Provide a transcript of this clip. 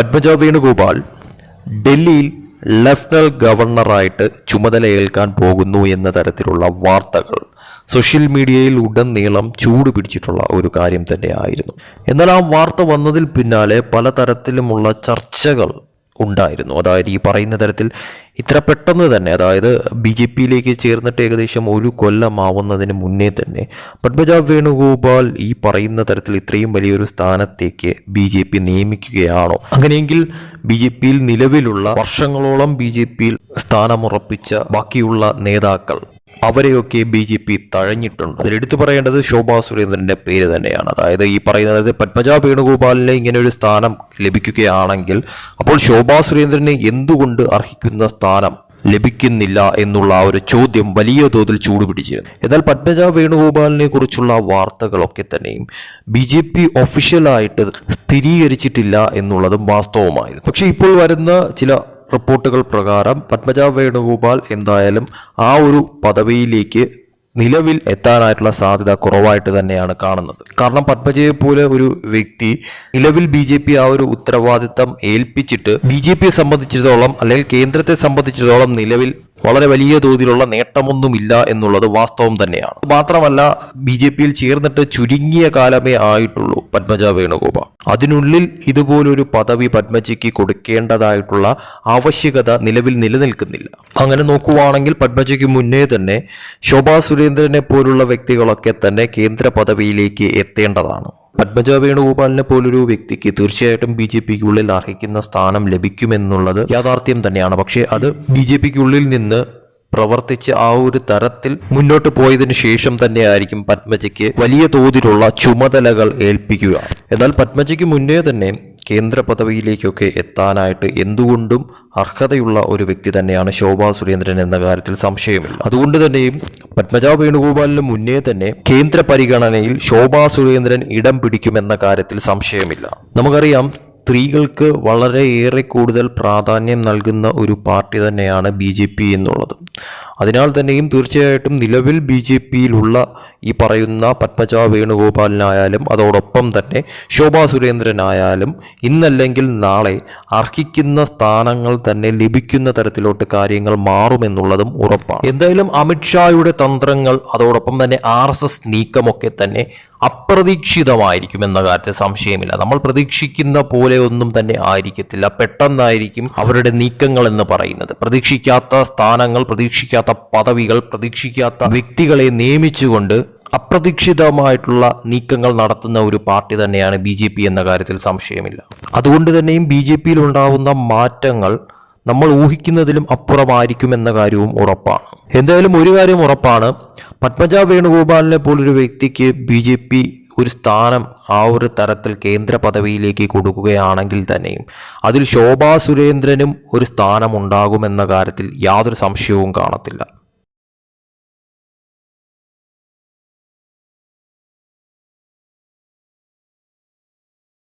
പത്മജ വേണുഗോപാൽ ഡൽഹിയിൽ ലഫ്റ്റനൽ ഗവർണറായിട്ട് ചുമതലയേൽക്കാൻ പോകുന്നു എന്ന തരത്തിലുള്ള വാർത്തകൾ സോഷ്യൽ മീഡിയയിൽ ഉടനീളം ചൂട് പിടിച്ചിട്ടുള്ള ഒരു കാര്യം തന്നെയായിരുന്നു. എന്നാൽ ആ വാർത്ത വന്നതിൽ പിന്നാലെ പലതരത്തിലുമുള്ള ചർച്ചകൾ ഉണ്ടായിരുന്നു. അതായത് ഈ പറയുന്ന തരത്തിൽ ഇത്ര പെട്ടെന്ന് തന്നെ അതായത് ബി ജെ പിയിലേക്ക് ചേർന്നിട്ട് ഏകദേശം ഒരു കൊല്ലമാവുന്നതിന് മുന്നേ തന്നെ പത്മജ വേണുഗോപാൽ ഈ പറയുന്ന തരത്തിൽ ഇത്രയും വലിയൊരു സ്ഥാനത്തേക്ക് ബി ജെ പി നിയമിക്കുകയാണോ? അങ്ങനെയെങ്കിൽ ബി ജെ പിയിൽ നിലവിലുള്ള വർഷങ്ങളോളം ബി ജെ പിയിൽ സ്ഥാനമുറപ്പിച്ച ബാക്കിയുള്ള നേതാക്കൾ അവരെയൊക്കെ ബി ജെ പി തഴഞ്ഞിട്ടുണ്ട്. അതിലെടുത്തു പറയേണ്ടത് ശോഭാ സുരേന്ദ്രന്റെ പേര് തന്നെയാണ്. അതായത് ഈ പറയുന്നത് പത്മജ വേണുഗോപാലിന് ഇങ്ങനെ ഒരു സ്ഥാനം ലഭിക്കുകയാണെങ്കിൽ അപ്പോൾ ശോഭാ സുരേന്ദ്രനെ എന്തുകൊണ്ട് അർഹിക്കുന്ന സ്ഥാനം ലഭിക്കുന്നില്ല എന്നുള്ള ആ ഒരു ചോദ്യം വലിയ തോതിൽ ചൂടുപിടിച്ചിരുന്നു എന്നാൽ പത്മജ വേണുഗോപാലിനെ കുറിച്ചുള്ള വാർത്തകളൊക്കെ തന്നെയും ബി ജെ പി ഒഫീഷ്യലായിട്ട് സ്ഥിരീകരിച്ചിട്ടില്ല എന്നുള്ളതും വാസ്തവമായിരുന്നു. പക്ഷേ ഇപ്പോൾ വരുന്ന ചില റിപ്പോർട്ടുകൾ പ്രകാരം പത്മജ വേണുഗോപാൽ എന്തായാലും ആ ഒരു പദവിയിലേക്ക് നിലവിൽ എത്താനായിട്ടുള്ള സാധ്യത കുറവായിട്ട് തന്നെയാണ് കാണുന്നത്. കാരണം പത്മജയെ പോലെ ഒരു വ്യക്തി നിലവിൽ ബി ജെ പി ആ ഒരു ഉത്തരവാദിത്തം ഏൽപ്പിച്ചിട്ട് ബി ജെ പിയെ സംബന്ധിച്ചിടത്തോളം അല്ലെങ്കിൽ കേന്ദ്രത്തെ സംബന്ധിച്ചിടത്തോളം നിലവിൽ വളരെ വലിയ തോതിലുള്ള നേട്ടമൊന്നുമില്ല എന്നുള്ളത് വാസ്തവം തന്നെയാണ്. മാത്രമല്ല ബി ജെ പിയിൽ ചേർന്നിട്ട് ചുരുങ്ങിയ കാലമേ ആയിട്ടുള്ളൂ പത്മജ വേണുഗോപാൽ. അതിനുള്ളിൽ ഇതുപോലൊരു പദവി പത്മജയ്ക്ക് കൊടുക്കേണ്ടതായിട്ടുള്ള ആവശ്യകത നിലവിൽ നിലനിൽക്കുന്നില്ല. അങ്ങനെ നോക്കുവാണെങ്കിൽ പത്മജയ്ക്ക് മുന്നേ തന്നെ ശോഭാ സുരേന്ദ്രനെ പോലുള്ള വ്യക്തികളൊക്കെ തന്നെ കേന്ദ്ര പദവിയിലേക്ക് എത്തേണ്ടതാണ്. പത്മജ വേണുഗോപാലിനെ പോലൊരു വ്യക്തിക്ക് തീർച്ചയായിട്ടും ബി ജെ പിക്കുള്ളിൽ അർഹിക്കുന്ന സ്ഥാനം ലഭിക്കുമെന്നുള്ളത് യാഥാർത്ഥ്യം തന്നെയാണ്. പക്ഷേ അത് ബി ജെ പിക്കുള്ളിൽ നിന്ന് പ്രവർത്തിച്ച് ആ ഒരു തരത്തിൽ മുന്നോട്ട് പോയതിനു ശേഷം തന്നെയായിരിക്കും പത്മജയ്ക്ക് വലിയ തോതിലുള്ള ചുമതലകൾ ഏൽപ്പിക്കുക. എന്നാൽ പത്മജയ്ക്ക് മുന്നേ തന്നെ കേന്ദ്ര പദവിയിലേക്കൊക്കെ എത്താനായിട്ട് എന്തുകൊണ്ടും അർഹതയുള്ള ഒരു വ്യക്തി തന്നെയാണ് ശോഭാ സുരേന്ദ്രൻ എന്ന കാര്യത്തിൽ സംശയമില്ല. അതുകൊണ്ട് തന്നെയും പത്മജ വേണുഗോപാലിന് മുന്നേ തന്നെ കേന്ദ്ര പരിഗണനയിൽ ശോഭാ സുരേന്ദ്രൻ ഇടം പിടിക്കുമെന്ന കാര്യത്തിൽ സംശയമില്ല. നമുക്കറിയാം സ്ത്രീകൾക്ക് വളരെയേറെ കൂടുതൽ പ്രാധാന്യം നൽകുന്ന ഒരു പാർട്ടി തന്നെയാണ് ബി ജെ പി എന്നുള്ളത്. അതിനാൽ തന്നെയും തീർച്ചയായിട്ടും നിലവിൽ ബി ജെ പിയിലുള്ള ഈ പറയുന്ന പത്മജ വേണുഗോപാലിനായാലും അതോടൊപ്പം തന്നെ ശോഭാ സുരേന്ദ്രനായാലും ഇന്നല്ലെങ്കിൽ നാളെ അർഹിക്കുന്ന സ്ഥാനങ്ങൾ തന്നെ ലഭിക്കുന്ന തരത്തിലോട്ട് കാര്യങ്ങൾ മാറുമെന്നുള്ളതും ഉറപ്പാണ്. എന്തായാലും അമിത്ഷായുടെ തന്ത്രങ്ങൾ അതോടൊപ്പം തന്നെ ആർ എസ് എസ് നീക്കമൊക്കെ തന്നെ അപ്രതീക്ഷിതമായിരിക്കും എന്ന കാര്യത്തിൽ സംശയമില്ല. നമ്മൾ പ്രതീക്ഷിക്കുന്ന പോലെ ഒന്നും തന്നെ ആയിരിക്കത്തില്ല. പെട്ടെന്നായിരിക്കും അവരുടെ നീക്കങ്ങൾ എന്ന് പറയുന്നത്. പ്രതീക്ഷിക്കാത്ത സ്ഥാനങ്ങൾ പ്രതീക്ഷിക്കാത്ത പദവികൾ പ്രതീക്ഷിക്കാത്ത വ്യക്തികളെ നിയമിച്ചുകൊണ്ട് അപ്രതീക്ഷിതമായിട്ടുള്ള നീക്കങ്ങൾ നടത്തുന്ന ഒരു പാർട്ടി തന്നെയാണ് ബി ജെ പി എന്ന കാര്യത്തിൽ സംശയമില്ല. അതുകൊണ്ട് തന്നെയും ബി ജെ പിയിൽ ഉണ്ടാകുന്ന മാറ്റങ്ങൾ നമ്മൾ ഊഹിക്കുന്നതിലും അപ്പുറമായിരിക്കും എന്ന കാര്യവും ഉറപ്പാണ്. എന്തായാലും ഒരു കാര്യം ഉറപ്പാണ്. പത്മജ വേണുഗോപാലിനെ പോലൊരു വ്യക്തിക്ക് ബി ജെ പി ഒരു സ്ഥാനം ആ ഒരു തരത്തിൽ കേന്ദ്ര പദവിയിലേക്ക് കൊടുക്കുകയാണെങ്കിൽ തന്നെയും അതിൽ ശോഭാ സുരേന്ദ്രനും ഒരു സ്ഥാനം ഉണ്ടാകുമെന്ന കാര്യത്തിൽ യാതൊരു സംശയവും കാണത്തില്ല.